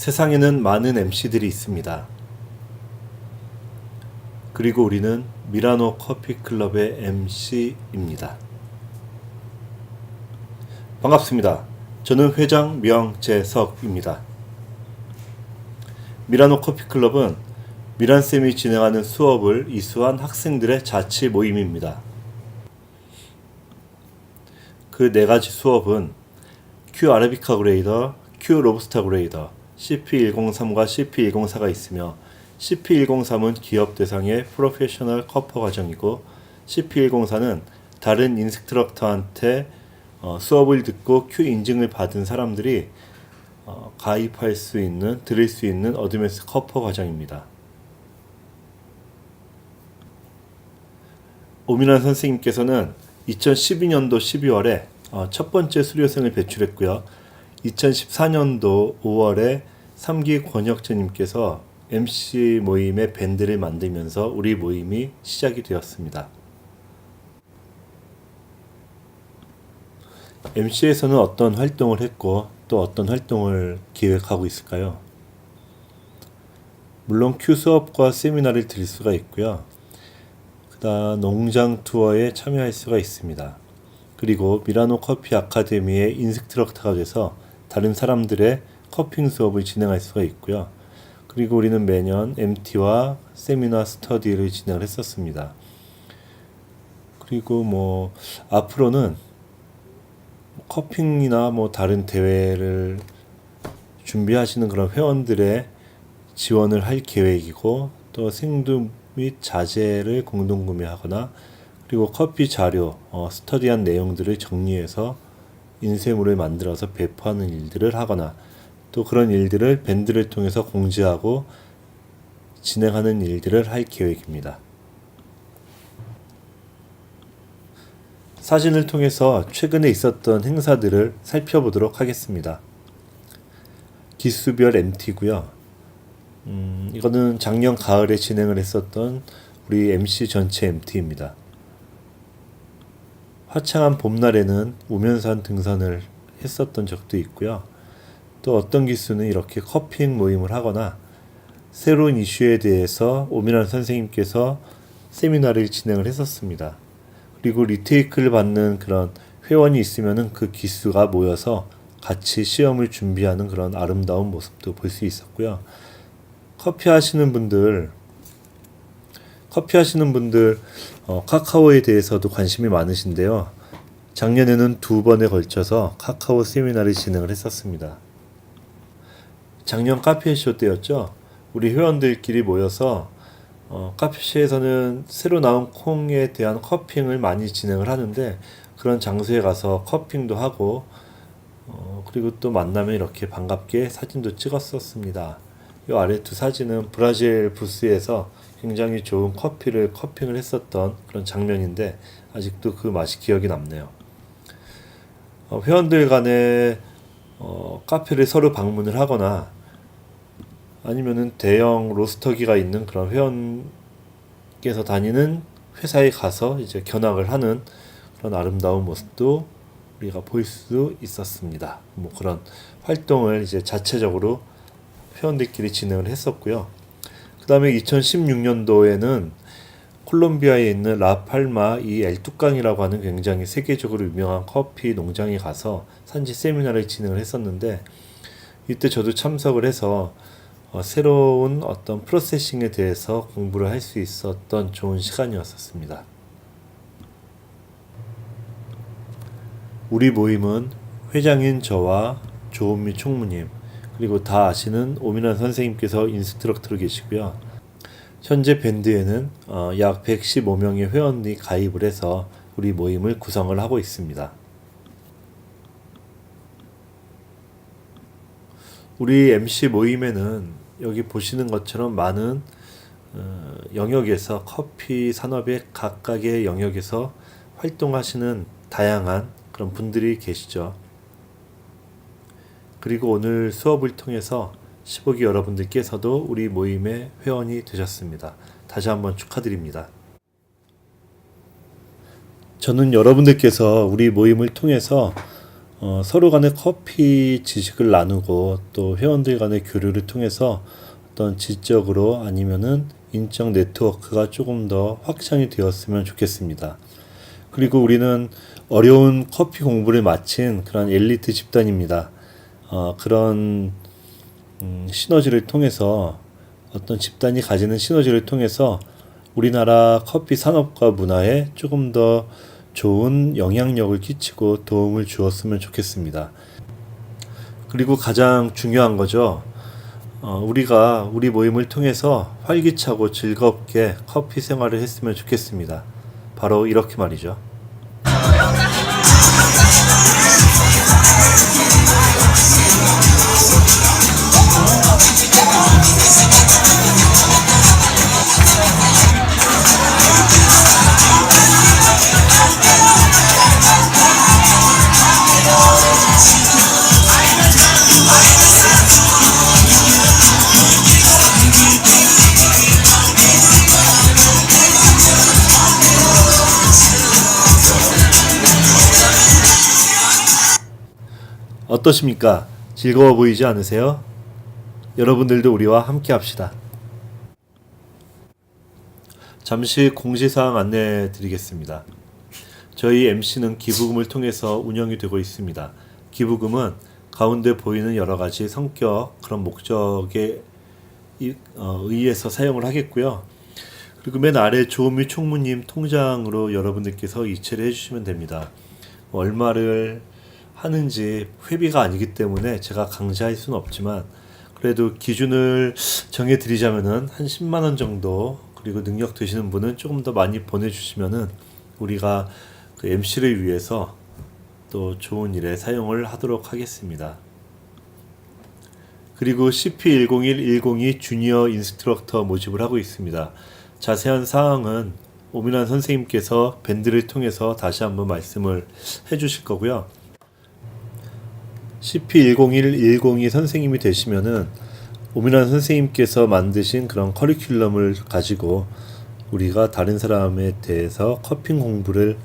세상에는 많은 MC들이 있습니다. 그리고 우리는 미라노 커피 클럽의 MC입니다. 반갑습니다. 저는 회장 명재석입니다. 미라노 커피 클럽은 미란쌤이 진행하는 수업을 이수한 학생들의 자치 모임입니다. 그 네 가지 수업은 Q 아라비카 그레이더, Q 로브스타 그레이더, CP103과 CP104가 있으며 CP103은 기업 대상의 프로페셔널 커퍼 과정이고 CP104는 다른 인스트럭터한테 어, 수업을 듣고 Q 인증을 받은 사람들이 어, 가입할 수 있는 들을 수 있는 어드밴스 커퍼 과정입니다. 오민환 선생님께서는 2012년도 12월에 어, 첫 번째 수료생을 배출했고요. 2014년도 5월에 3기 권혁재님께서 MC 모임의 밴드를 만들면서 우리 모임이 시작이 되었습니다. MC에서는 어떤 활동을 했고 또 어떤 활동을 기획하고 있을까요? 물론 Q 수업과 세미나를 들을 수가 있고요. 그다음 농장 투어에 참여할 수가 있습니다. 그리고 미라노 커피 아카데미의 인스트럭터가 돼서 다른 사람들의 커핑 수업을 진행할 수가 있고요. 그리고 우리는 매년 MT와 세미나 스터디를 진행을 했었습니다. 그리고 뭐 앞으로는 커핑이나 뭐 다른 대회를 준비하시는 그런 회원들의 지원을 할 계획이고 또 생두 및 자재를 공동 구매하거나 그리고 커피 자료, 어, 스터디한 내용들을 정리해서 인쇄물을 만들어서 배포하는 일들을 하거나 또 그런 일들을 밴드를 통해서 공지하고 진행하는 일들을 할 계획입니다. 사진을 통해서 최근에 있었던 행사들을 살펴보도록 하겠습니다. 기수별 MT고요. 음, 이거는 작년 가을에 진행을 했었던 우리 MC 전체 MT입니다. 화창한 봄날에는 우면산 등산을 했었던 적도 있고요. 또 어떤 기수는 이렇게 커핑 모임을 하거나 새로운 이슈에 대해서 오민환 선생님께서 세미나를 진행을 했었습니다. 그리고 리테이크를 받는 그런 회원이 있으면은 그 기수가 모여서 같이 시험을 준비하는 그런 아름다운 모습도 볼 수 있었고요. 커피 하시는 분들, 커피 하시는 분들, 어, 카카오에 대해서도 관심이 많으신데요. 작년에는 두 번에 걸쳐서 카카오 세미나를 진행을 했었습니다. 작년 카페쇼 때였죠. 우리 회원들끼리 모여서 어, 카페쇼에서는 새로 나온 콩에 대한 커핑을 많이 진행을 하는데 그런 장소에 가서 커핑도 하고 어, 그리고 또 만나면 이렇게 반갑게 사진도 찍었었습니다. 이 아래 두 사진은 브라질 부스에서 굉장히 좋은 커피를 커핑을 했었던 그런 장면인데 아직도 그 맛이 기억이 남네요. 어, 회원들 간에 어, 카페를 서로 방문을 하거나 아니면은 대형 로스터기가 있는 그런 회원께서 다니는 회사에 가서 이제 견학을 하는 그런 아름다운 모습도 우리가 볼 수 있었습니다. 뭐 그런 활동을 이제 자체적으로 회원들끼리 진행을 했었고요. 그 다음에 2016년도에는 콜롬비아에 있는 라팔마 이 엘뚜깡이라고 하는 굉장히 세계적으로 유명한 커피 농장에 가서 산지 세미나를 진행을 했었는데 이때 저도 참석을 해서 어, 새로운 어떤 프로세싱에 대해서 공부를 할 수 있었던 좋은 시간이었었습니다. 우리 모임은 회장인 저와 조은미 총무님 그리고 다 아시는 오민환 선생님께서 인스트럭터로 계시고요. 현재 밴드에는 어, 약 115명의 회원이 가입을 해서 우리 모임을 구성을 하고 있습니다. 우리 MC 모임에는 여기 보시는 것처럼 많은 어, 영역에서 커피 산업의 각각의 영역에서 활동하시는 다양한 그런 분들이 계시죠. 그리고 오늘 수업을 통해서 15기 여러분들께서도 우리 모임의 회원이 되셨습니다. 다시 한번 축하드립니다. 저는 여러분들께서 우리 모임을 통해서 어, 서로 간의 커피 지식을 나누고 또 회원들 간의 교류를 통해서 어떤 지적으로 아니면은 인적 네트워크가 조금 더 확장이 되었으면 좋겠습니다. 그리고 우리는 어려운 커피 공부를 마친 그런 엘리트 집단입니다. 어, 그런 음, 시너지를 통해서 어떤 집단이 가지는 시너지를 통해서 우리나라 커피 산업과 문화에 조금 더 좋은 영향력을 끼치고 도움을 주었으면 좋겠습니다. 그리고 가장 중요한 거죠. 어, 우리가 우리 모임을 통해서 활기차고 즐겁게 커피 생활을 했으면 좋겠습니다. 바로 이렇게 말이죠. 어떠십니까? 즐거워 보이지 않으세요? 여러분들도 우리와 함께 합시다. 잠시 공지사항 안내해 드리겠습니다. 저희 MC는 기부금을 통해서 운영이 되고 있습니다. 기부금은 가운데 보이는 여러 가지 성격, 그런 목적에 이- 어, 의해서 사용을 하겠고요. 그리고 맨 아래 조은미 총무님 통장으로 여러분들께서 이체를 해주시면 됩니다. 얼마를 하는지 회비가 아니기 때문에 제가 강제할 수는 없지만 그래도 기준을 정해 드리자면은 한 10만 원 정도 그리고 능력 되시는 분은 조금 더 많이 보내 주시면은 우리가 그 MC를 위해서 또 좋은 일에 사용을 하도록 하겠습니다. 그리고 CP101-102 주니어 인스트럭터 모집을 하고 있습니다. 자세한 사항은 오민환 선생님께서 밴드를 통해서 다시 한번 말씀을 해 주실 거고요. CP101-102 선생님이 되시면은 오민환 선생님께서 만드신 그런 커리큘럼을 가지고 우리가 다른 사람에 대해서 커핑 공부를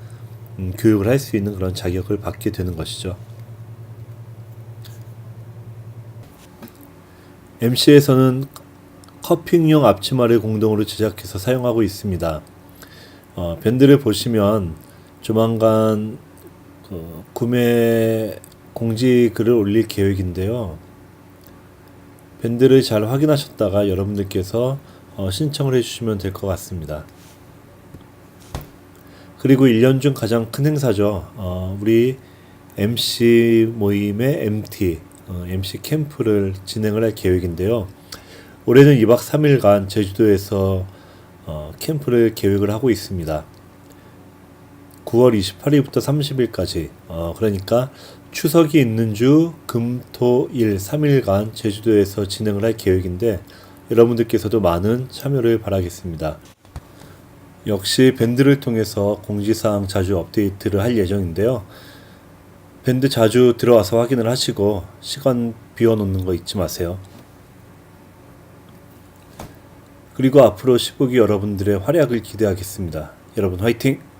음, 교육을 할 수 있는 그런 자격을 받게 되는 것이죠. MC에서는 커핑용 앞치마를 공동으로 제작해서 사용하고 있습니다. 어, 밴드를 보시면 조만간 그 구매 공지 글을 올릴 계획인데요. 밴드를 잘 확인하셨다가 여러분들께서 어, 신청을 해주시면 될 것 같습니다. 그리고 1년 중 가장 큰 행사죠. 어, 우리 MC 모임의 MT, 어, MC 캠프를 진행을 할 계획인데요. 올해는 2박 3일간 제주도에서 어, 캠프를 계획을 하고 있습니다. 9월 28일부터 30일까지, 어, 그러니까 추석이 있는 주 금, 토, 일 3일간 제주도에서 진행을 할 계획인데 여러분들께서도 많은 참여를 바라겠습니다. 역시 밴드를 통해서 공지사항 자주 업데이트를 할 예정인데요. 밴드 자주 들어와서 확인을 하시고 시간 비워놓는 거 잊지 마세요. 그리고 앞으로 15기 여러분들의 활약을 기대하겠습니다. 여러분 화이팅!